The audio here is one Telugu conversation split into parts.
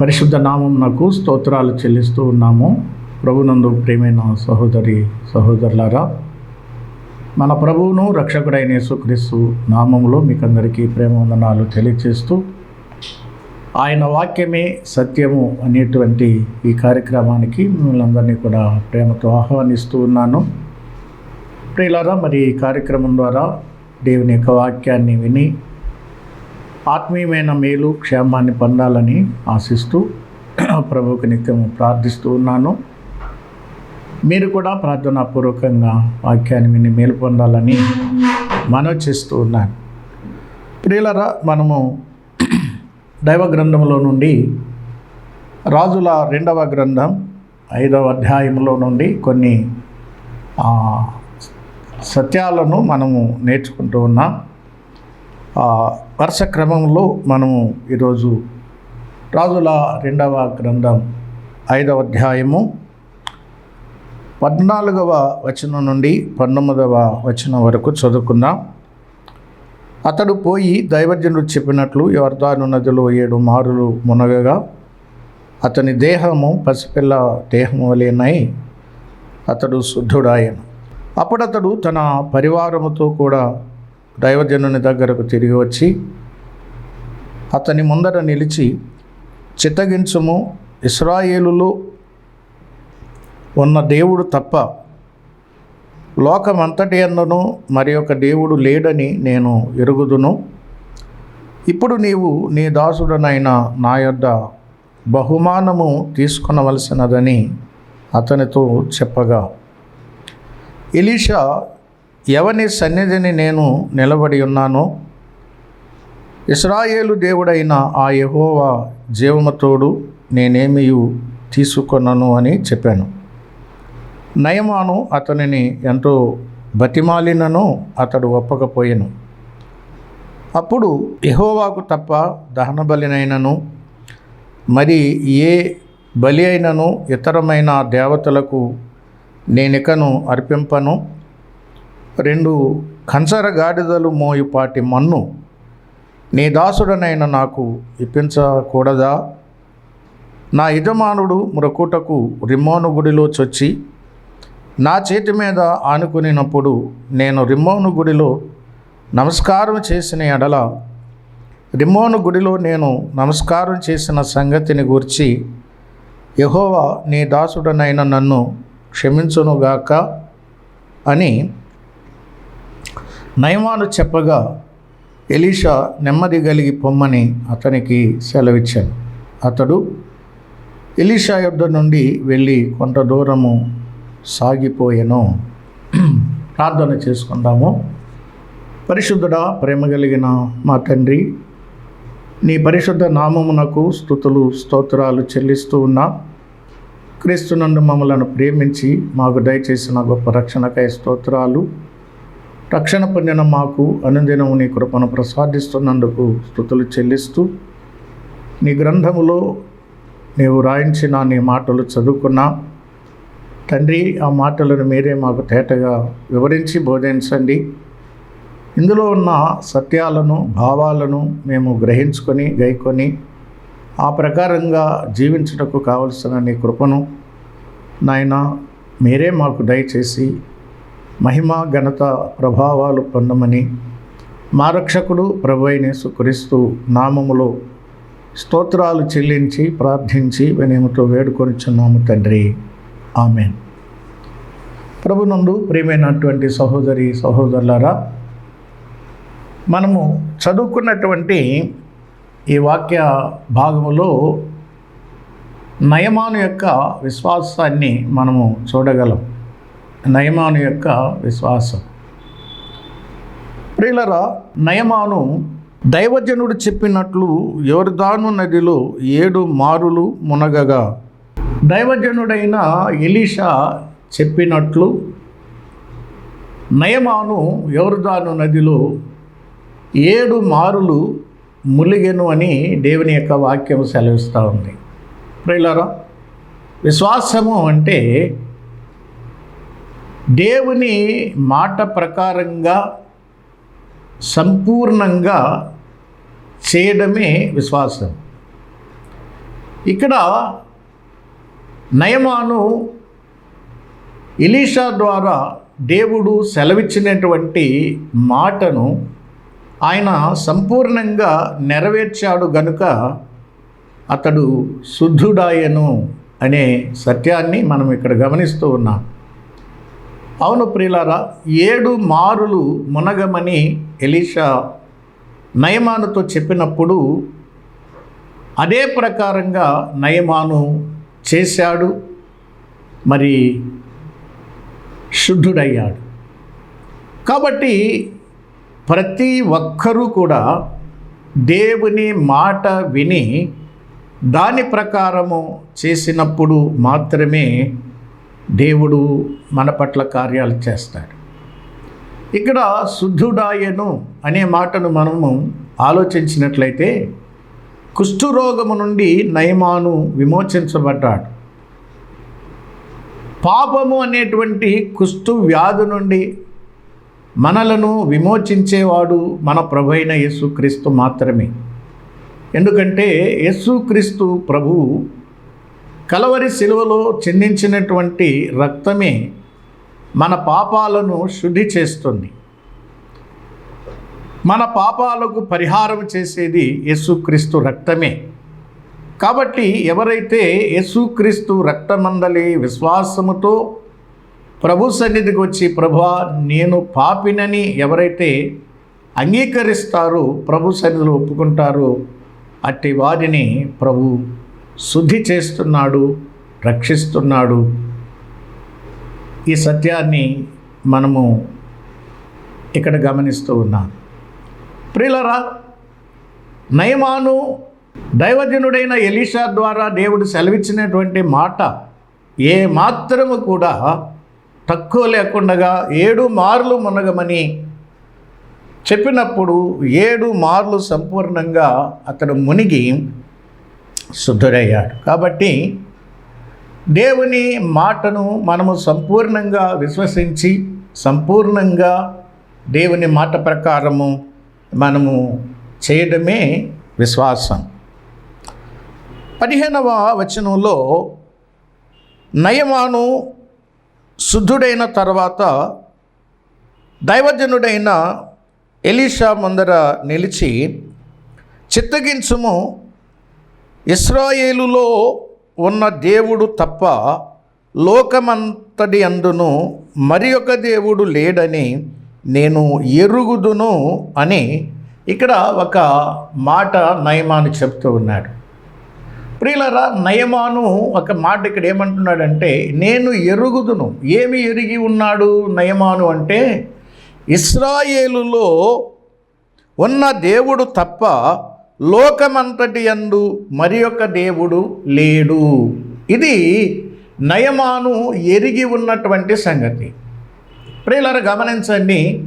పరిశుద్ధ నామం నాకు స్తోత్రాలు చెల్లిస్తూ ఉన్నాము. ప్రభునందు ప్రేమైన సహోదరి సహోదరులారా మన ప్రభువును రక్షకుడైన యేసుక్రీస్తు నామంలో మీకు అందరికీ ప్రేమ వందనాలు తెలియజేస్తూ ఆయన వాక్యమే సత్యము అనేటువంటి ఈ కార్యక్రమానికి మిమ్మల్ని అందరినీ కూడా ప్రేమతో ఆహ్వానిస్తూ ఉన్నాను. ప్రియులారా మరి ఈ కార్యక్రమం ద్వారా దేవుని యొక్క వాక్యాన్ని విని ఆత్మీయమైన మేలు క్షేమాన్ని పొందాలని ఆశిస్తూ ప్రభువుకి నిత్యం ప్రార్థిస్తూ ఉన్నాను. మీరు కూడా ప్రార్థనాపూర్వకంగా వాక్యాన్ని విని మేలు పొందాలని మనవి చేస్తూ ఉన్నాను. ప్రియులరా మనము దైవ గ్రంథంలో నుండి రాజుల రెండవ గ్రంథం ఐదవ అధ్యాయంలో నుండి కొన్ని సత్యాలను మనము నేర్చుకుంటూ ఉన్నాం. వరుస క్రమంలో మనము ఈరోజు రాజుల రెండవ గ్రంథం ఐదవ అధ్యాయము పద్నాలుగవ వచనం నుండి పంతొమ్మిదవ వచనం వరకు చదువుకుందాం. అతడు పోయి దైవజనుడు చెప్పినట్లు యోర్దాను నదిలో ఏడు మారులు మునగగా అతని దేహము పసిపిల్ల దేహము వలెనై అతడు శుద్ధుడాయను. అప్పుడతడు తన పరివారముతో కూడా దైవజనుని దగ్గరకు తిరిగి వచ్చి అతని ముందర నిలిచి చిత్తగించుము ఇస్రాయేలులో ఉన్న దేవుడు తప్ప లోకమంతటి అందును మరి ఒక దేవుడు లేడని నేను ఎరుగుదును. ఇప్పుడు నీవు నీ దాసుడనైన నా యొద్ద బహుమానము తీసుకునవలసినదని అతనితో చెప్పగా ఎలీషా ఎవని సన్నిధిని నేను నిలబడి ఉన్నానో? ఇస్రాయేలు దేవుడైన ఆ యహోవా జీవమతోడు నేనేమియు తీసుకొనను అని చెప్పాను. నయమాను అతనిని ఎంతో బతిమాలినను అతడు ఒప్పకపోయెను. అప్పుడు యహోవాకు తప్ప దహన బలినైనను మరి ఏ బలి అయినను ఇతరమైన దేవతలకు నేనికను అర్పింపను? రెండు కంచర గాడిదలు మోయిపాటి మన్ను నీ దాసుడనైన నాకు ఇప్పించకూడదా? నా యజమానుడు మురకుటకు రిమ్మోను గుడిలో చొచ్చి నా చేతి మీద ఆనుకునినప్పుడు నేను రిమ్మోను గుడిలో నమస్కారం చేసిన ఎడల రిమ్మోను గుడిలో నేను నమస్కారం చేసిన సంగతిని గూర్చి యహోవా నీ దాసుడనైన నన్ను క్షమించునుగాక అని నయమాను చెప్పగా ఎలీషా నెమ్మది కలిగి పొమ్మని అతనికి సెలవిచ్చాను. అతడు ఎలీషా యొద్ద నుండి వెళ్ళి కొంత దూరము సాగిపోయెను. ప్రార్థన చేసుకుందాము. పరిశుద్ధుడా ప్రేమ కలిగిన మా తండ్రి నీ పరిశుద్ధ నామమునకు స్థుతులు స్తోత్రాలు చెల్లిస్తూ ఉన్నా క్రీస్తునందు మమ్మలను ప్రేమించి మాకు దయచేసిన గొప్ప రక్షణకై స్తోత్రాలు రక్షణ పొందిన మాకు అనుదినము నీ కృపను ప్రసాదిస్తున్నందుకు స్థుతులు చెల్లిస్తూ నీ గ్రంథములో నీవు రాయించిన నీ మాటలు చదువుకున్నా. తండ్రి ఆ మాటలను మీరే మాకు తేటగా వివరించి బోధించండి. ఇందులో ఉన్న సత్యాలను భావాలను మేము గ్రహించుకొని గైకొని ఆ ప్రకారంగా జీవించుటకు కావలసిన నీ కృపను నాయన మీరే మాకు దయచేసి మహిమ ఘనత ప్రభావాలు పొందమని మా రక్షకుడు ప్రభు అయిన యేసుక్రీస్తు నామములో స్తోత్రాలు చెల్లించి ప్రార్థించి వినయముతో వేడుకొనిచున్నాము తండ్రి. ఆమెన్. ప్రభునందు ప్రియమైనటువంటి సహోదరి సహోదరులారా మనము చదువుకున్నటువంటి ఈ వాక్య భాగములో నయమాను యొక్క విశ్వాసాన్ని మనము చూడగలం. నయమాను యొక్క విశ్వాసం. ప్రియులరా నయమాను దైవజనుడు చెప్పినట్లు యోర్దాను నదిలో ఏడు మారులు మునగగా. దైవజనుడైన ఎలీషా చెప్పినట్లు నయమాను యోర్దాను నదిలో ఏడు మారులు ములిగెను అని దేవుని యొక్క వాక్యం సెలవిస్తూ ఉంది. ప్రియులారా విశ్వాసము అంటే దేవుని మాట ప్రకారంగా సంపూర్ణంగా చేయడమే విశ్వాసం. ఇక్కడ నయమాను ఇలీషా ద్వారా దేవుడు సెలవిచ్చినటువంటి మాటను ఆయన సంపూర్ణంగా నెరవేర్చాడు గనుక అతడు శుద్ధుడాయను అనే సత్యాన్ని మనం ఇక్కడ గమనిస్తూ ఉన్నాం. అవును ప్రియులారా ఏడు మారులు మునగమని ఎలీషా నయమానుతో చెప్పినప్పుడు అదే ప్రకారంగా నయమాను చేశాడు. మరి శుద్ధుడయ్యాడు. కాబట్టి ప్రతి ఒక్కరూ కూడా దేవుని మాట విని దాని ప్రకారము చేసినప్పుడు మాత్రమే దేవుడు మన పట్ల కార్యాలు చేస్తాడు. ఇక్కడ శుద్ధుడాయను అనే మాటను మనము ఆలోచించినట్లయితే కుష్ఠురోగము నుండి నయమాను విమోచించబడ్డాడు. పాపము అనేటువంటి కుష్ఠు వ్యాధి నుండి మనలను విమోచించేవాడు మన ప్రభు అయిన యేసుక్రీస్తు మాత్రమే. ఎందుకంటే యేసుక్రీస్తు ప్రభువు కలవరి శిలువలో చెందించినటువంటి రక్తమే మన పాపాలను శుద్ధి చేస్తుంది. మన పాపాలకు పరిహారం చేసేది యేసుక్రీస్తు రక్తమే. కాబట్టి ఎవరైతే యేసుక్రీస్తు రక్తమందలి విశ్వాసముతో ప్రభు సన్నిధికి వచ్చి ప్రభా నేను పాపినని ఎవరైతే అంగీకరిస్తారో ప్రభు సన్నిధిలో ఒప్పుకుంటారో అట్టి వారిని ప్రభు శుద్ధి చేస్తున్నాడు రక్షిస్తున్నాడు. ఈ సత్యాన్ని మనము ఇక్కడ గమనిస్తూ ఉన్నాం. ప్రియులరా నయమాను దైవజనుడైన ఎలీషా ద్వారా దేవుడు సెలవిచ్చినటువంటి మాట ఏ మాత్రము కూడా తక్కువ లేకుండా ఏడు మార్లు మునగమని చెప్పినప్పుడు ఏడు మార్లు సంపూర్ణంగా అతడు మునిగి శుద్ధుడయ్యాడు. కాబట్టి దేవుని మాటను మనము సంపూర్ణంగా విశ్వసించి సంపూర్ణంగా దేవుని మాట ప్రకారము మనము చేయడమే విశ్వాసం. పదిహేనవ వచనంలో నయమాను శుద్ధుడైన తర్వాత దైవజనుడైన ఎలీషా ముందర నిలిచి చిత్తగించుము ఇస్రాయేలులో ఉన్న దేవుడు తప్ప లోకమంతటి అందును మరి ఒక దేవుడు లేడని నేను ఎరుగుదును అని ఇక్కడ ఒక మాట నయమాను చెప్తూ ఉన్నాడు. ప్రియులరా నయమాను ఒక మాట ఇక్కడ ఏమంటున్నాడంటే నేను ఎరుగుదును. ఏమి ఎరిగి ఉన్నాడు నయమాను అంటే ఇస్రాయేలులో ఉన్న దేవుడు తప్ప లోకమంతటి యందు మరి ఒక దేవుడు లేడు. ఇది నయమాను ఎరిగి ఉన్నటువంటి సంగతి. ప్రియులరా గమనించండి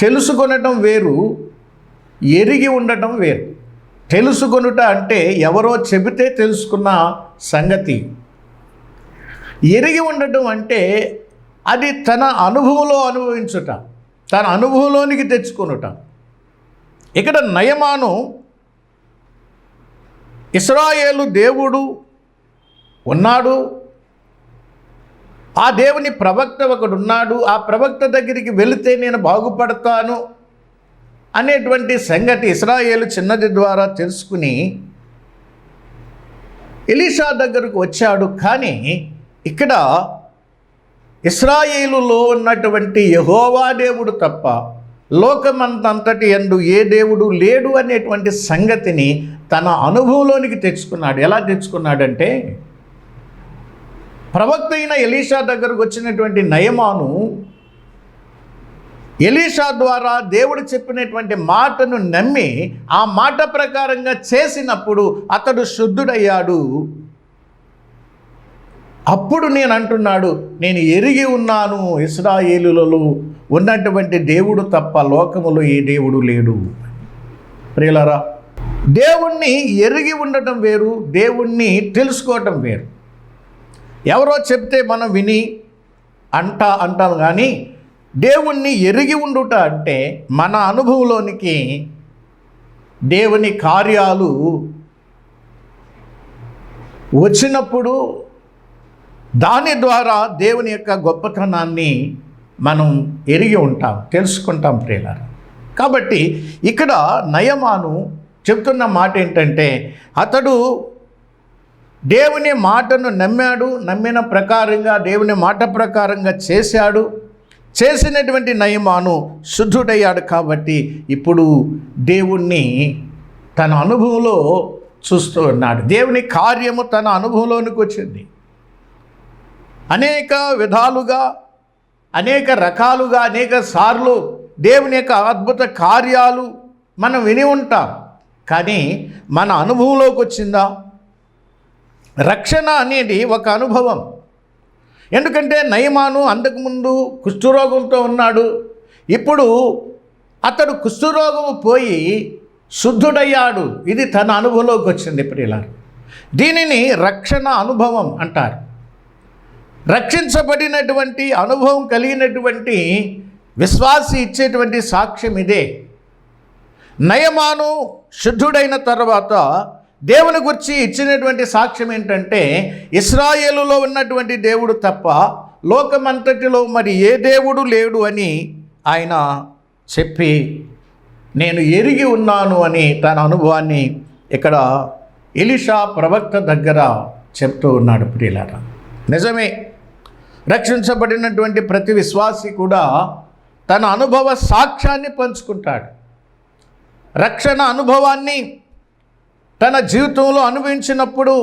తెలుసుకొనటం వేరు ఎరిగి ఉండటం వేరు. తెలుసుకొనుట అంటే ఎవరో చెబితే తెలుసుకున్న సంగతి. ఎరిగి ఉండటం అంటే అది తన అనుభవంలో అనుభవించుట తన అనుభవంలోనికి తెచ్చుకొనుట. ఇక్కడ నయమాను ఇస్రాయేలు దేవుడు ఉన్నాడు. ఆ దేవుని ప్రవక్త ఒకడు ఉన్నాడు. ఆ ప్రవక్త దగ్గరికి వెళితే నేను బాగుపడతాను అనేటువంటి సంగతి ఇస్రాయేలు చిన్నది ద్వారా తెలుసుకుని ఎలీషా దగ్గరకు వచ్చాడు. కానీ ఇక్కడ ఇస్రాయేలులో ఉన్నటువంటి యహోవా దేవుడు తప్ప లోకమంతంతటి ఎందు ఏ దేవుడు లేడు అనేటువంటి సంగతిని తన అనుభవంలోనికి తెచ్చుకున్నాడు. ఎలా తెచ్చుకున్నాడంటే ప్రవక్త అయిన ఎలీషా దగ్గరకు వచ్చినటువంటి నయమాను ఎలీషా ద్వారా దేవుడు చెప్పినటువంటి మాటను నమ్మి ఆ మాట ప్రకారంగా చేసినప్పుడు అతడు శుద్ధుడయ్యాడు. అప్పుడు నేను అంటున్నాడు నేను ఎరిగి ఉన్నాను ఇస్రాయేలులలో ఉన్నటువంటి దేవుడు తప్ప లోకములో ఏ దేవుడు లేడు. ప్రియులరా దేవుణ్ణి ఎరిగి ఉండటం వేరు దేవుణ్ణి తెలుసుకోవటం వేరు. ఎవరో చెప్తే మనం విని అంట అంటాం కానీ దేవుణ్ణి ఎరిగి ఉండుట అంటే మన అనుభవంలోనికి దేవుని కార్యాలు వచ్చినప్పుడు దాని ద్వారా దేవుని యొక్క గొప్పతనాన్ని మనం ఎరిగి ఉంటాం తెలుసుకుంటాం ప్రియులార. కాబట్టి ఇక్కడ నయమాను చెప్తున్న మాట ఏంటంటే అతడు దేవుని మాటను నమ్మాడు నమ్మిన ప్రకారంగా దేవుని మాట ప్రకారంగా చేశాడు. చేసినటువంటి నయమాను శుద్ధుడయ్యాడు కాబట్టి ఇప్పుడు దేవుణ్ణి తన అనుభవంలో చూస్తూ ఉన్నాడు. దేవుని కార్యము తన అనుభవంలోనికి వచ్చింది. అనేక విధాలుగా అనేక రకాలుగా అనేక సార్లు దేవుని యొక్క అద్భుత కార్యాలు మనం విని ఉంటాం. కానీ మన అనుభవంలోకి వచ్చిందా? రక్షణ అనేది ఒక అనుభవం. ఎందుకంటే నయమాను అంతకుముందు కుష్ఠరోగంతో ఉన్నాడు. ఇప్పుడు అతడు కుష్ఠరోగము పోయి శుద్ధుడయ్యాడు. ఇది తన అనుభవంలోకి వచ్చింది ప్రియులారు దీనిని రక్షణ అనుభవం అంటారు. రక్షించబడినటువంటి అనుభవం కలిగినటువంటి విశ్వాసి ఇచ్చేటువంటి సాక్ష్యం ఇదే. నయమాను శుద్ధుడైన తర్వాత దేవుని గురించి ఇచ్చినటువంటి సాక్ష్యం ఏంటంటే ఇస్రాయేలులో ఉన్నటువంటి దేవుడు తప్ప లోకమంతటిలో మరి ఏ దేవుడు లేడు అని ఆయన చెప్పి నేను ఎరిగి ఉన్నాను అని తన అనుభవాన్ని ఇక్కడ ఎలిషా ప్రవక్త దగ్గర చెప్తూ ఉన్నాడు ప్రియులారా. నిజమే రక్షించబడినటువంటి ప్రతి విశ్వాసి కూడా తన అనుభవ సాక్ష్యాన్ని పంచుకుంటాడు. రక్షణ అనుభవాన్ని తన జీవితంలో అనుభవించినప్పుడు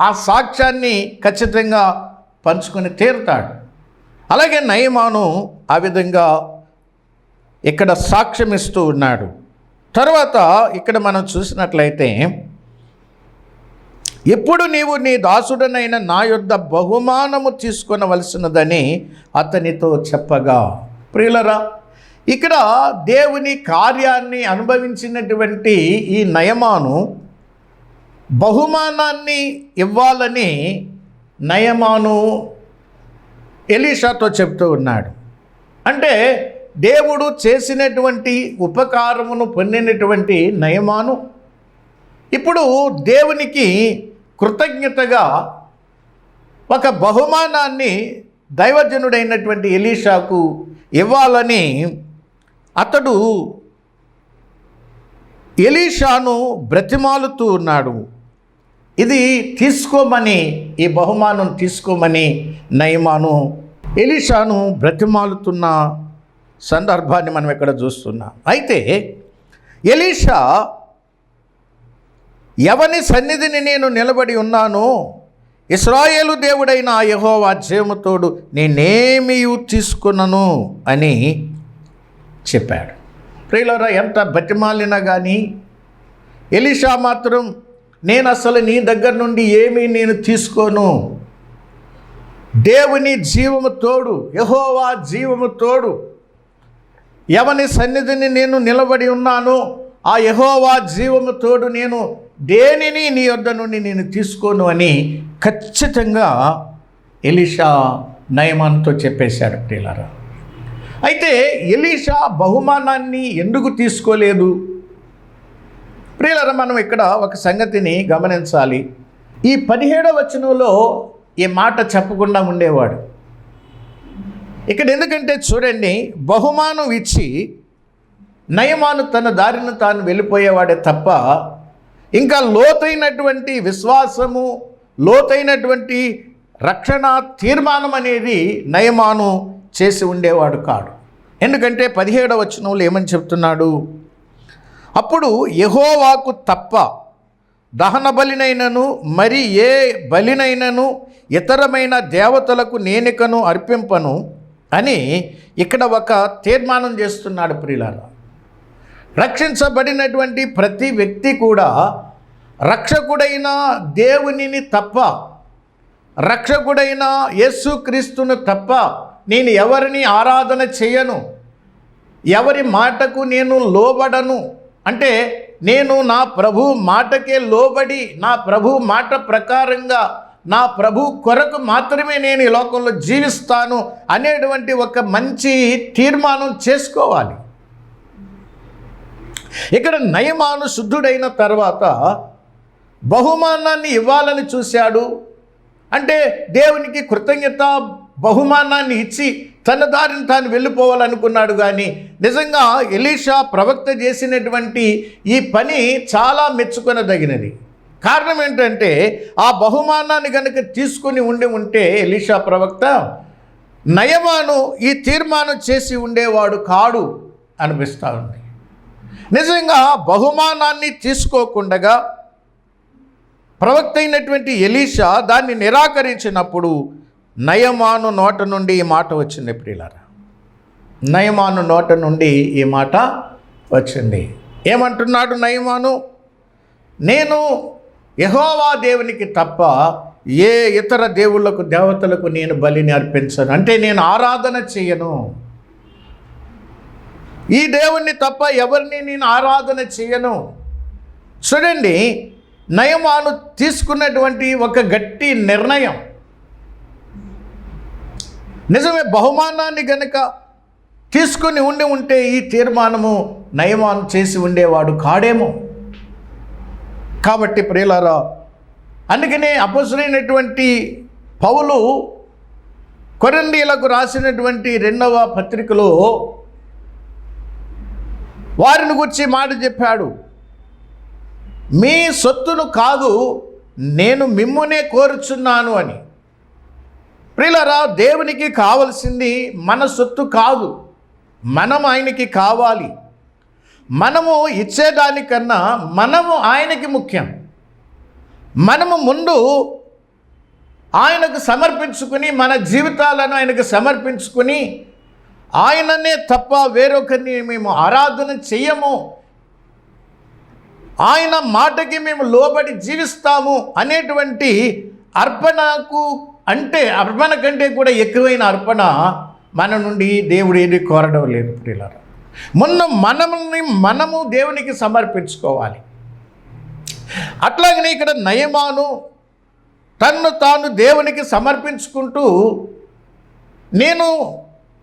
ఆ సాక్ష్యాన్ని ఖచ్చితంగా పంచుకొని తీరుతాడు. అలాగే నయమాను ఆ విధంగా ఇక్కడ సాక్ష్యం ఇస్తూ ఉన్నాడు. తర్వాత ఇక్కడ మనం చూసినట్లయితే ఎప్పుడు నీవు నీ దాసుడనైన నా యొద్ద బహుమానము తీసుకొనవలసినదని అతనితో చెప్పగా. ప్రియులరా ఇక్కడ దేవుని కార్యాన్ని అనుభవించినటువంటి ఈ నయమాను బహుమానాన్ని ఇవ్వాలని నయమాను ఎలీషాతో చెప్తూ ఉన్నాడు. అంటే దేవుడు చేసినటువంటి ఉపకారమును పొందినటువంటి నయమాను. ఇప్పుడు దేవునికి కృతజ్ఞతగా ఒక బహుమానాన్ని దైవజనుడైనటువంటి ఎలీషాకు ఇవ్వాలని అతడు ఎలీషాను బ్రతిమాలుతూ ఉన్నాడు. ఇది తీసుకోమని ఈ బహుమానం తీసుకోమని నయమాను ఎలీషాను బ్రతిమాలుతున్న సందర్భాన్ని మనం ఇక్కడ చూస్తున్నాం. అయితే ఎలీషా ఎవని సన్నిధిని నేను నిలబడి ఉన్నాను ఇస్రాయేలు దేవుడైన ఆ యెహోవా జీవముతోడు నేనేమి తీసుకున్నాను అని చెప్పాడు. ప్రియులరా ఎంత బతిమాలినా కానీ ఎలిషా మాత్రం నేను అసలు నీ దగ్గర నుండి ఏమీ నేను తీసుకోను. దేవుని జీవము తోడు యహోవా జీవము తోడు ఎవని సన్నిధిని నేను నిలబడి ఉన్నాను ఆ యహోవా జీవము తోడు నేను దేనిని నీ వద్ద నుండి నేను తీసుకోను అని ఖచ్చితంగా ఎలీషా నయమాన్తో చెప్పేశాడు ప్రియులారా. అయితే ఎలీషా బహుమానాన్ని ఎందుకు తీసుకోలేదు? ప్రియులరా మనం ఇక్కడ ఒక సంగతిని గమనించాలి. ఈ పదిహేడవ వచనంలో ఈ మాట చెప్పకుండా ఉండేవాడు. ఇక్కడ ఎందుకంటే చూడండి బహుమానం ఇచ్చి నయమాను తన దారిని తాను వెళ్ళిపోయేవాడే తప్ప ఇంకా లోతైనటువంటి విశ్వాసము లోతైనటువంటి రక్షణ తీర్మానం అనేది నయమాను చేసి ఉండేవాడు కాడు. ఎందుకంటే పదిహేడవ వచనంలో ఏమని చెప్తున్నాడు? అప్పుడు యహోవాకు తప్ప దహన బలినైనను మరి ఏ బలినైనను ఇతరమైన దేవతలకు నేనికను అర్పింపను అని ఇక్కడ ఒక తీర్మానం చేస్తున్నాడు ప్రియులారా. రక్షించబడినటువంటి ప్రతి వ్యక్తి కూడా రక్షకుడైన దేవునిని తప్ప రక్షకుడైన యేసుక్రీస్తును తప్ప నేను ఎవరిని ఆరాధన చేయను ఎవరి మాటకు నేను లోబడను. అంటే నేను నా ప్రభు మాటకే లోబడి నా ప్రభు మాట ప్రకారంగా నా ప్రభు కొరకు మాత్రమే నేను ఈ లోకంలో జీవిస్తాను అనేటువంటి ఒక మంచి తీర్మానం చేసుకోవాలి. ఇక్కడ నయమాను శుద్ధుడైన తర్వాత బహుమానాన్ని ఇవ్వాలని చూశాడు. అంటే దేవునికి కృతజ్ఞత బహుమానాన్ని ఇచ్చి తన దారిని తాను వెళ్ళిపోవాలనుకున్నాడు కానీ నిజంగా ఎలీషా ప్రవక్త చేసినటువంటి ఈ పని చాలా మెచ్చుకొనదగినది. కారణం ఏంటంటే ఆ బహుమానాన్ని కనుక తీసుకుని ఉండి ఉంటే ఎలీషా ప్రవక్త నయమాను ఈ తీర్మానం చేసి ఉండేవాడు కాడు అనిపిస్తూ ఉంది. నిజంగా బహుమానాన్ని తీసుకోకుండగా ప్రవక్త అయినటువంటి ఎలీషా దాన్ని నిరాకరించినప్పుడు నయమాను నోట నుండి ఈ మాట వచ్చింది ప్రియులారా. నయమాను నోట నుండి ఈ మాట వచ్చింది. ఏమంటున్నాడు నయమాను? నేను యహోవా దేవునికి తప్ప ఏ ఇతర దేవుళ్ళకు దేవతలకు నేను బలిని అర్పించను. అంటే నేను ఆరాధన చేయను. ఈ దేవుణ్ణి తప్ప ఎవరిని నేను ఆరాధన చేయను. చూడండి నయమాను తీసుకున్నటువంటి ఒక గట్టి నిర్ణయం. నిజమే బహుమానాన్ని గనక తీసుకుని ఉండి ఉంటే ఈ తీర్మానము నయమాను చేసి ఉండేవాడు కాడేమో. కాబట్టి ప్రియులారా అందుకనే అపసురైనటువంటి పౌలు కొరండీలకు రాసినటువంటి రెండవ పత్రికలో వారిని గురించి మాట చెప్పాడు. మీ సొత్తును కాదు నేను మిమ్మునే కోరుచున్నాను అని. ప్రిలరా దేవునికి కావలసింది మన సొత్తు కాదు మనం ఆయనకి కావాలి. మనము ఇచ్చేదానికన్నా మనము ఆయనకి ముఖ్యం. మనము ముందు ఆయనకు సమర్పించుకుని మన జీవితాలను ఆయనకు సమర్పించుకుని ఆయననే తప్ప వేరొకరిని మేము ఆరాధన చెయ్యము. ఆయన మాటకి మేము లోబడి జీవిస్తాము అనేటువంటి అర్పణకు అంటే అర్పణ కంటే కూడా ఎక్కువైన అర్పణ మన నుండి దేవుడు ఏది కోరడం లేదు ఇలా మొన్న మనల్ని మనము దేవునికి సమర్పించుకోవాలి. అట్లాగనే ఇక్కడ నయమాను తన్ను తాను దేవునికి సమర్పించుకుంటూ నేను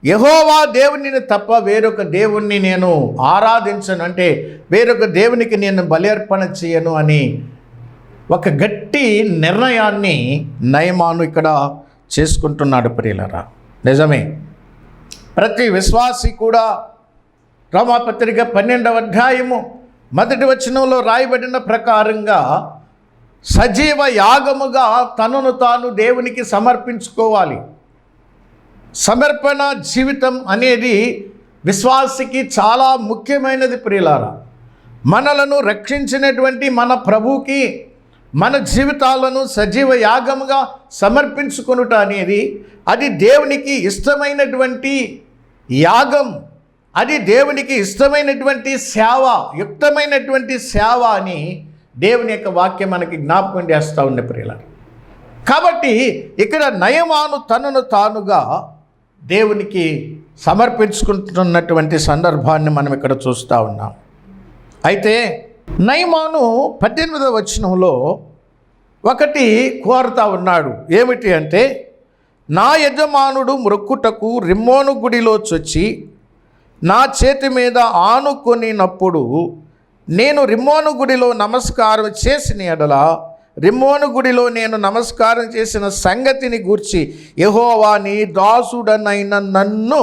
యహోవా దేవునిని తప్ప వేరొక దేవుణ్ణి నేను ఆరాధించను అంటే వేరొక దేవునికి నేను బలి అర్పణ చేయను అని ఒక గట్టి నిర్ణయాన్ని నయమాను ఇక్కడ చేసుకుంటున్నాడు ప్రియులరా. నిజమే. ప్రతి విశ్వాసి కూడా రామాపత్రిక పన్నెండవ అధ్యాయము మొదటి వచనంలో రాయబడిన ప్రకారంగా సజీవ యాగముగా తనను తాను దేవునికి సమర్పించుకోవాలి. సమర్పణ జీవితం అనేది విశ్వాసికి చాలా ముఖ్యమైనది ప్రియులారా. మనలను రక్షించినటువంటి మన ప్రభువుకి మన జీవితాలను సజీవ యాగముగా సమర్పించుకొనుట అనేది అది దేవునికి ఇష్టమైనటువంటి యాగం. అది దేవునికి ఇష్టమైనటువంటి సేవ యుక్తమైనటువంటి సేవ అని దేవుని యొక్క వాక్యం మనకి జ్ఞాపకం చేస్తూ ఉండే ప్రియుల కాబట్టి ఇక్కడ నయమాను తనను తానుగా దేవునికి సమర్పించుకుంటున్నటువంటి సందర్భాన్ని మనం ఇక్కడ చూస్తూ ఉన్నాం. అయితే నయమాను పద్దెనిమిదవ వచనంలో ఒకటి కోరుతా ఉన్నాడు. ఏమిటి అంటే నా యజమానుడు మ్రొక్కుటకు రిమ్మోను గుడిలో చొచ్చి నా చేతి మీద ఆనుకొనినప్పుడు నేను రిమ్మోను గుడిలో నమస్కారం చేసిన ఎడల రిమ్మోను గుడిలో నేను నమస్కారం చేసిన సంగతిని గూర్చి యహోవా నీ దాసుడనైన నన్ను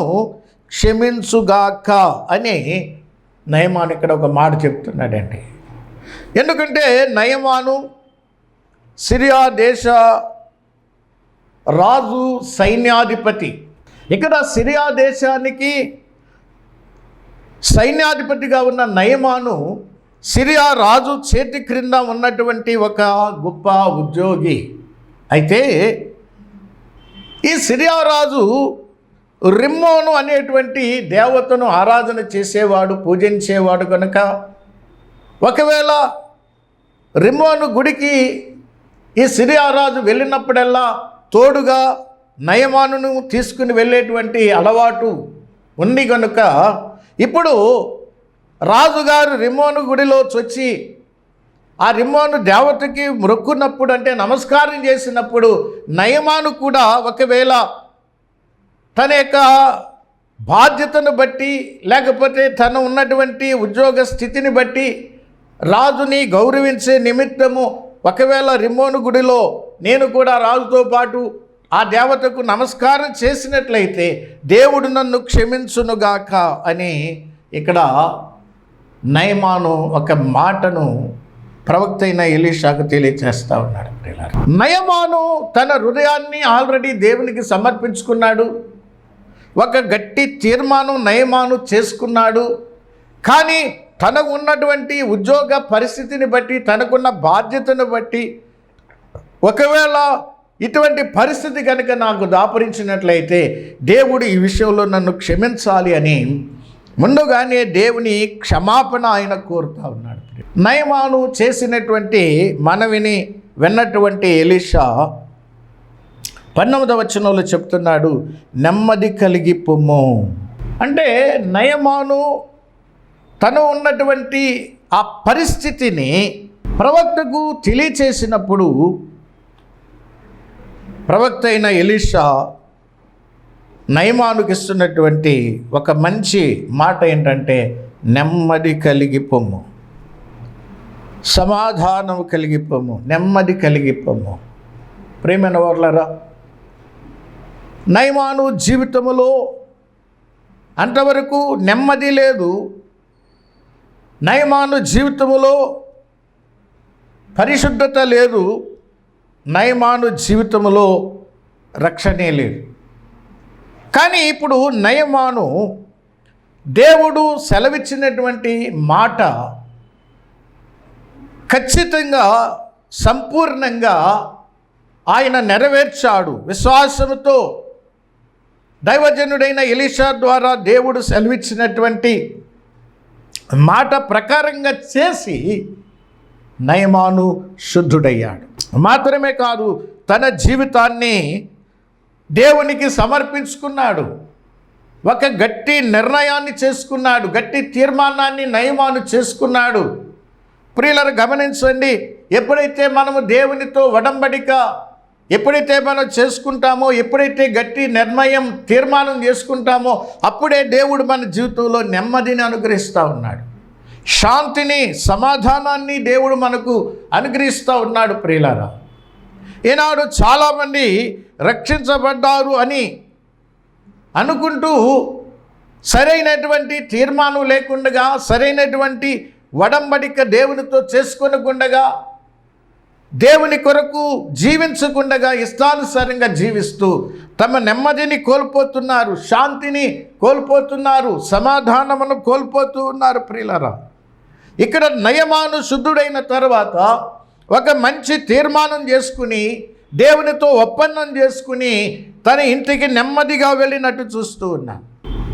క్షమించుగాక అని నయమాను ఇక్కడ ఒక మాట చెప్తున్నాడండి. ఎందుకంటే నయమాను సిరియా దేశ రాజు సైన్యాధిపతి. ఇక్కడ సిరియా దేశానికి సైన్యాధిపతిగా ఉన్న నయమాను సిరియా రాజు చేతి క్రింద ఉన్నటువంటి ఒక గొప్ప ఉద్యోగి. అయితే ఈ సిరియా రాజు రిమ్మోను అనేటువంటి దేవతను ఆరాధన చేసేవాడు పూజించేవాడు కనుక ఒకవేళ రిమ్మోను గుడికి ఈ సిరియా రాజు వెళ్ళినప్పుడల్లా తోడుగా నయమానును తీసుకుని వెళ్ళేటువంటి అలవాటు ఉంది కనుక ఇప్పుడు రాజుగారు రిమ్మోను గుడిలో చొచ్చి ఆ రిమ్మోను దేవతకి మొక్కున్నప్పుడు అంటే నమస్కారం చేసినప్పుడు నయమాను కూడా ఒకవేళ తన యొక్క బాధ్యతను బట్టి లేకపోతే తను ఉన్నటువంటి ఉద్యోగ స్థితిని బట్టి రాజుని గౌరవించే నిమిత్తము ఒకవేళ రిమ్మోను గుడిలో నేను కూడా రాజుతో పాటు ఆ దేవతకు నమస్కారం చేసినట్లయితే దేవుడు నన్ను క్షమించునుగాక అని ఇక్కడ నయమాను ఒక మాటను ప్రవక్త అయిన ఎలీషాకు తెలియచేస్తూ ఉన్నాడు నయమాను తన హృదయాన్ని ఆల్రెడీ దేవునికి సమర్పించుకున్నాడు. ఒక గట్టి తీర్మానం నయమాను చేసుకున్నాడు. కానీ తనకు ఉన్నటువంటి ఉద్యోగ పరిస్థితిని బట్టి తనకున్న బాధ్యతను బట్టి ఒకవేళ ఇటువంటి పరిస్థితి కనుక నాకు దాపరించినట్లయితే దేవుడు ఈ విషయంలో నన్ను క్షమించాలి అని ముందుగానే దేవుని క్షమాపణ ఆయన కోరుతా ఉన్నాడు. నయమాను చేసినటువంటి మనవిని విన్నటువంటి ఎలీషా పన్నెందవ వచనంలో చెప్తున్నాడు నెమ్మది కలిగి పొమ్ము అంటే నయమాను తను ఉన్నటువంటి ఆ పరిస్థితిని ప్రవక్తకు తెలియచేసినప్పుడు ప్రవక్త అయిన ఎలీషా నయమానుకి ఇస్తున్నటువంటి ఒక మంచి మాట ఏంటంటే నెమ్మది కలిగి పొమ్ము. సమాధానం కలిగి పొమ్ము. నెమ్మది కలిగి పొమ్ము. ప్రేమైన వర్లరా నయమాను జీవితంలో అంతవరకు నెమ్మది లేదు. నయమాను జీవితంలో పరిశుద్ధత లేదు. నయమాను జీవితంలో రక్షణే లేదు. కానీ ఇప్పుడు నయమాను దేవుడు సెలవిచ్చినటువంటి మాట ఖచ్చితంగా సంపూర్ణంగా ఆయన నెరవేర్చాడు. విశ్వాసముతో దైవజనుడైన ఎలీషా ద్వారా దేవుడు సెలవిచ్చినటువంటి మాట ప్రకారంగా చేసి నయమాను శుద్ధుడయ్యాడు. మాత్రమే కాదు తన జీవితాన్ని దేవునికి సమర్పించుకున్నాడు. ఒక గట్టి నిర్ణయాన్ని చేసుకున్నాడు. గట్టి తీర్మానాన్ని నయమాను చేసుకున్నాడు. ప్రియులను గమనించండి ఎప్పుడైతే మనము దేవునితో వడంబడిక ఎప్పుడైతే మనం చేసుకుంటామో ఎప్పుడైతే గట్టి నిర్ణయం తీర్మానం చేసుకుంటామో అప్పుడే దేవుడు మన జీవితంలో నెమ్మదిని అనుగ్రహిస్తూ ఉన్నాడు. శాంతిని సమాధానాన్ని దేవుడు మనకు అనుగ్రహిస్తూ ఉన్నాడు ప్రియులారా. ఈనాడు చాలామంది రక్షించబడ్డారు అని అనుకుంటూ సరైనటువంటి తీర్మానం లేకుండగా సరైనటువంటి వడంబడిక దేవునితో చేసుకొనకుండగా దేవుని కొరకు జీవించకుండగా ఇష్టానుసారంగా జీవిస్తూ తమ నెమ్మదిని కోల్పోతున్నారు శాంతిని కోల్పోతున్నారు సమాధానమును కోల్పోతూ ఉన్నారు ప్రియులరా. ఇక్కడ నయమాను శుద్ధుడైన తర్వాత ఒక మంచి తీర్మానం చేసుకుని దేవునితో ఒప్పందం చేసుకుని తన ఇంటికి నెమ్మదిగా వెళ్ళినట్టు చూస్తూ ఉన్నాను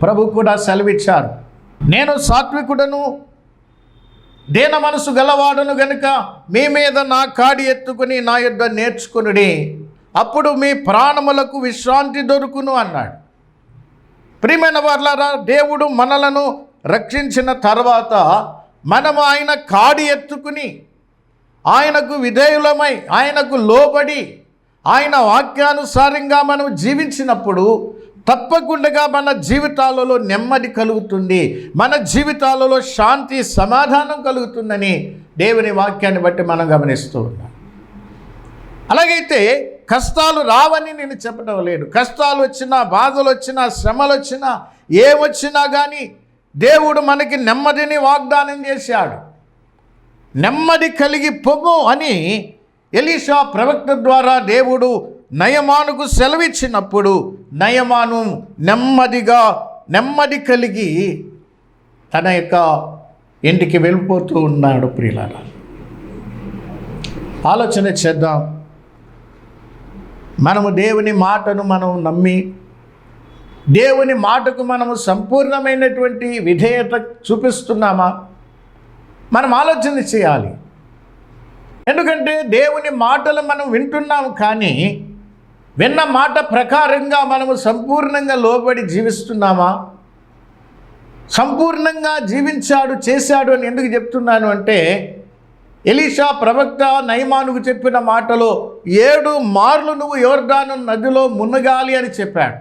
ప్రభు కూడా సెలవిచ్చారు. నేను సాత్వికుడను దీన మనసు గలవాడును గనుక మీ మీద నా కాడి ఎత్తుకుని నా యొద్ద నేర్చుకునుడి. అప్పుడు మీ ప్రాణములకు విశ్రాంతి దొరుకును అన్నాడు. ప్రియమైన వర్లరా దేవుడు మనలను రక్షించిన తర్వాత మనము ఆయన కాడి ఎత్తుకుని ఆయనకు విధేయులమై ఆయనకు లోబడి ఆయన వాక్యానుసారంగా మనం జీవించినప్పుడు తప్పకుండా మన జీవితాలలో నెమ్మది కలుగుతుంది. మన జీవితాలలో శాంతి సమాధానం కలుగుతుందని దేవుని వాక్యాన్ని బట్టి మనం గమనిస్తూ ఉన్నాం. అలాగైతే కష్టాలు రావని నేను చెప్పడం లేదు. కష్టాలు వచ్చినా బాధలు వచ్చినా శ్రమలు వచ్చినా ఏమొచ్చినా కానీ దేవుడు మనకి నెమ్మదిని వాగ్దానం చేశాడు. నెమ్మది కలిగి పొమ్ము అని ఎలీషా ప్రవక్త ద్వారా దేవుడు నయమానుకు సెలవిచ్చినప్పుడు నయమాను నెమ్మదిగా నెమ్మది కలిగి తన యొక్క ఇంటికి వెళ్ళిపోతూ ఉన్నాడు ప్రియులార. ఆలోచన చేద్దాం. మనము దేవుని మాటను మనం నమ్మి దేవుని మాటకు మనము సంపూర్ణమైనటువంటి విధేయత చూపిస్తున్నామా? మనం ఆలోచన చేయాలి. ఎందుకంటే దేవుని మాటలు మనం వింటున్నాం కానీ విన్న మాట ప్రకారంగా మనము సంపూర్ణంగా లోబడి జీవిస్తున్నామా? సంపూర్ణంగా జీవించాడు చేశాడు అని ఎందుకు చెప్తున్నాను అంటే ఎలీషా ప్రవక్త నయమానుకు చెప్పిన మాటలో ఏడు మార్లు నువ్వు యోర్దాను నదిలో మునగాలి అని చెప్పాడు.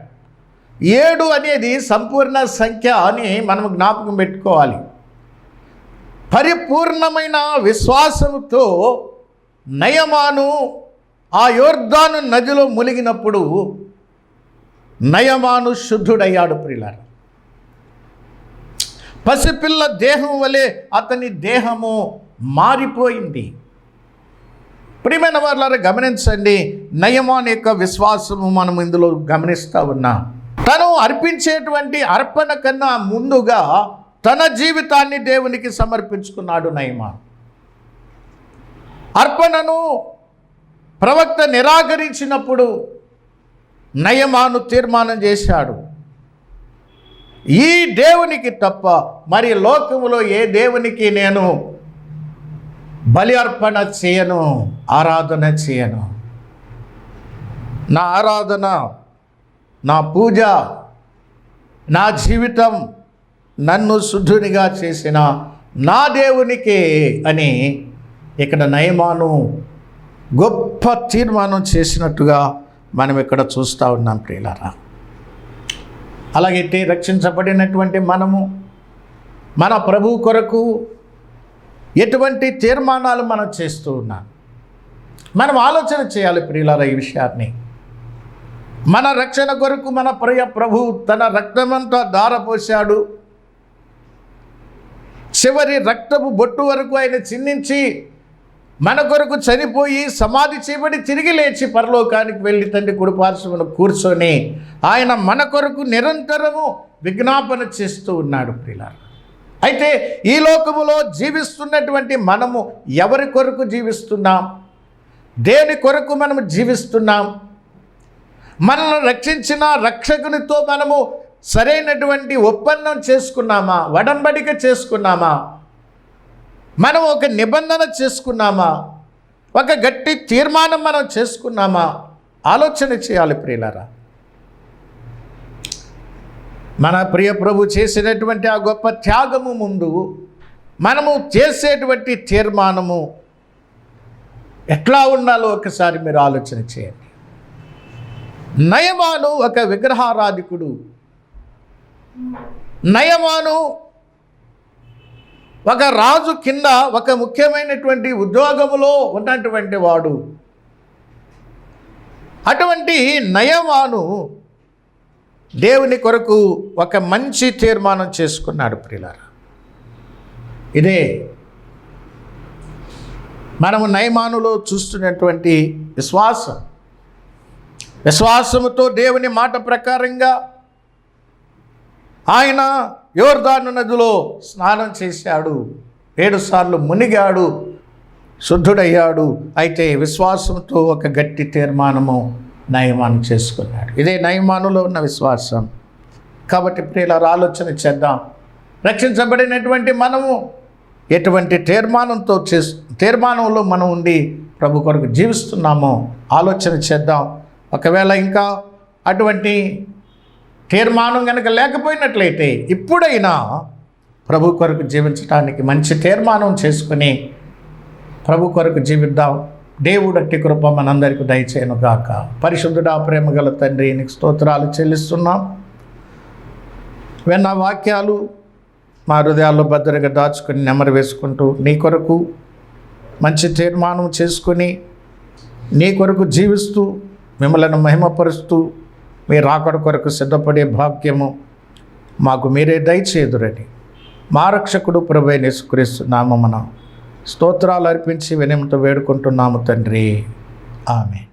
ఏడు అనేది సంపూర్ణ సంఖ్య అని మనం జ్ఞాపకం పెట్టుకోవాలి. పరిపూర్ణమైన విశ్వాసంతో నయమాను ఆ యోర్ధాను నదిలో మునిగినప్పుడు నయమాను శుద్ధుడయ్యాడు ప్రిలార పసిపిల్ల దేహం వలె అతని దేహము మారిపోయింది. ప్రియమైన వాళ్ళారా గమనించండి నయమాన్ యొక్క విశ్వాసము మనం ఇందులో గమనిస్తూ ఉన్నాం. తను అర్పించేటువంటి అర్పణ కన్నా ముందుగా తన జీవితాన్ని దేవునికి సమర్పించుకున్నాడు నయమా అర్పణను ప్రవక్త నిరాకరించినప్పుడు నయమాను తీర్మానం చేశాడు. ఈ దేవునికి తప్ప మరి లోకములో ఏ దేవునికి నేను బలి అర్పణ చేయను ఆరాధన చేయను. నా ఆరాధన నా పూజ నా జీవితం నన్ను శుద్ధునిగా చేసిన నా దేవునికే అని ఇక్కడ నయమాను గొప్ప తీర్మానం చేసినట్టుగా మనం ఇక్కడ చూస్తూ ఉన్నాం ప్రియులారా. అలాగైతే రక్షించబడినటువంటి మనము మన ప్రభు కొరకు ఎటువంటి తీర్మానాలు మనం చేస్తూ ఉన్నాం. మనం ఆలోచన చేయాలి ప్రియులారా ఈ విషయాన్ని. మన రక్షణ కొరకు మన ప్రియ ప్రభు తన రక్తమంతా దారపోశాడు చివరి రక్తపు బొట్టు వరకు ఆయన చిందించి మన కొరకు చనిపోయి సమాధి చేయబడి తిరిగి లేచి పరలోకానికి వెళ్ళి తండ్రి కుడిపార్శ్వను కూర్చొని ఆయన మన కొరకు నిరంతరము విజ్ఞాపన చేస్తూ ఉన్నాడు ప్రిలార అయితే ఈ లోకములో జీవిస్తున్నటువంటి మనము ఎవరి కొరకు జీవిస్తున్నాం? దేని కొరకు మనము జీవిస్తున్నాం? మనల్ని రక్షించిన రక్షకునితో మనము సరైనటువంటి ఒప్పందం చేసుకున్నామా? వడంబడిక చేసుకున్నామా? మనం ఒక నిబంధన చేసుకున్నామా? ఒక గట్టి తీర్మానం మనం చేసుకున్నామా? ఆలోచన చేయాలి ప్రియులరా. మన ప్రియ ప్రభు చేసినటువంటి ఆ గొప్ప త్యాగము ముందు మనము చేసేటువంటి తీర్మానము ఎట్లా ఉండాలో ఒకసారి మీరు ఆలోచన చేయండి. నయమాను ఒక విగ్రహారాధికుడు నయమాను ఒక రాజు కింద ఒక ముఖ్యమైనటువంటి ఉద్యోగములో ఉన్నటువంటి వాడు. అటువంటి నయమాను దేవుని కొరకు ఒక మంచి తీర్మానం చేసుకున్నాడు ప్రియులారా. ఇదే మనము నయమానులో చూస్తున్నటువంటి విశ్వాసం. విశ్వాసముతో దేవుని మాట ప్రకారంగా ఆయన యోర్దాను నదిలో స్నానం చేశాడు. ఏడుసార్లు మునిగాడు. శుద్ధుడయ్యాడు. అయితే విశ్వాసంతో ఒక గట్టి తీర్మానము నయమానం చేసుకున్నాడు. ఇదే నయమానులో ఉన్న విశ్వాసం. కాబట్టి ప్రియులారు ఆలోచన చేద్దాం. రక్షించబడినటువంటి మనము ఎటువంటి తీర్మానంతో చే తీర్మానంలో మనం ఉండి ప్రభు కొరకు జీవిస్తున్నామో ఆలోచన చేద్దాం. ఒకవేళ ఇంకా అటువంటి తీర్మానం కనుక లేకపోయినట్లయితే ఇప్పుడైనా ప్రభు కొరకు జీవించడానికి మంచి తీర్మానం చేసుకుని ప్రభు కొరకు జీవిద్దాం. దేవుడు అట్టి కృప మనందరికీ దయచేయను గాక. పరిశుద్ధుడా ప్రేమ గల తండ్రి నీకు స్తోత్రాలు చెల్లిస్తున్నాం. విన్న వాక్యాలు మా హృదయాల్లో భద్రగా దాచుకుని నెమరు వేసుకుంటూ నీ కొరకు మంచి తీర్మానం చేసుకుని నీ కొరకు జీవిస్తూ మిమ్మల్ని మహిమపరుస్తూ మీ రాకడ కొరకు సిద్ధపడే భాగ్యము మాకు మీరే దయచేదురని మా రక్షకుడు ప్రభు నేసుక్రీస్తు మనం స్తోత్రాలు అర్పించి వినయంతో వేడుకుంటున్నాము తండ్రి. ఆమె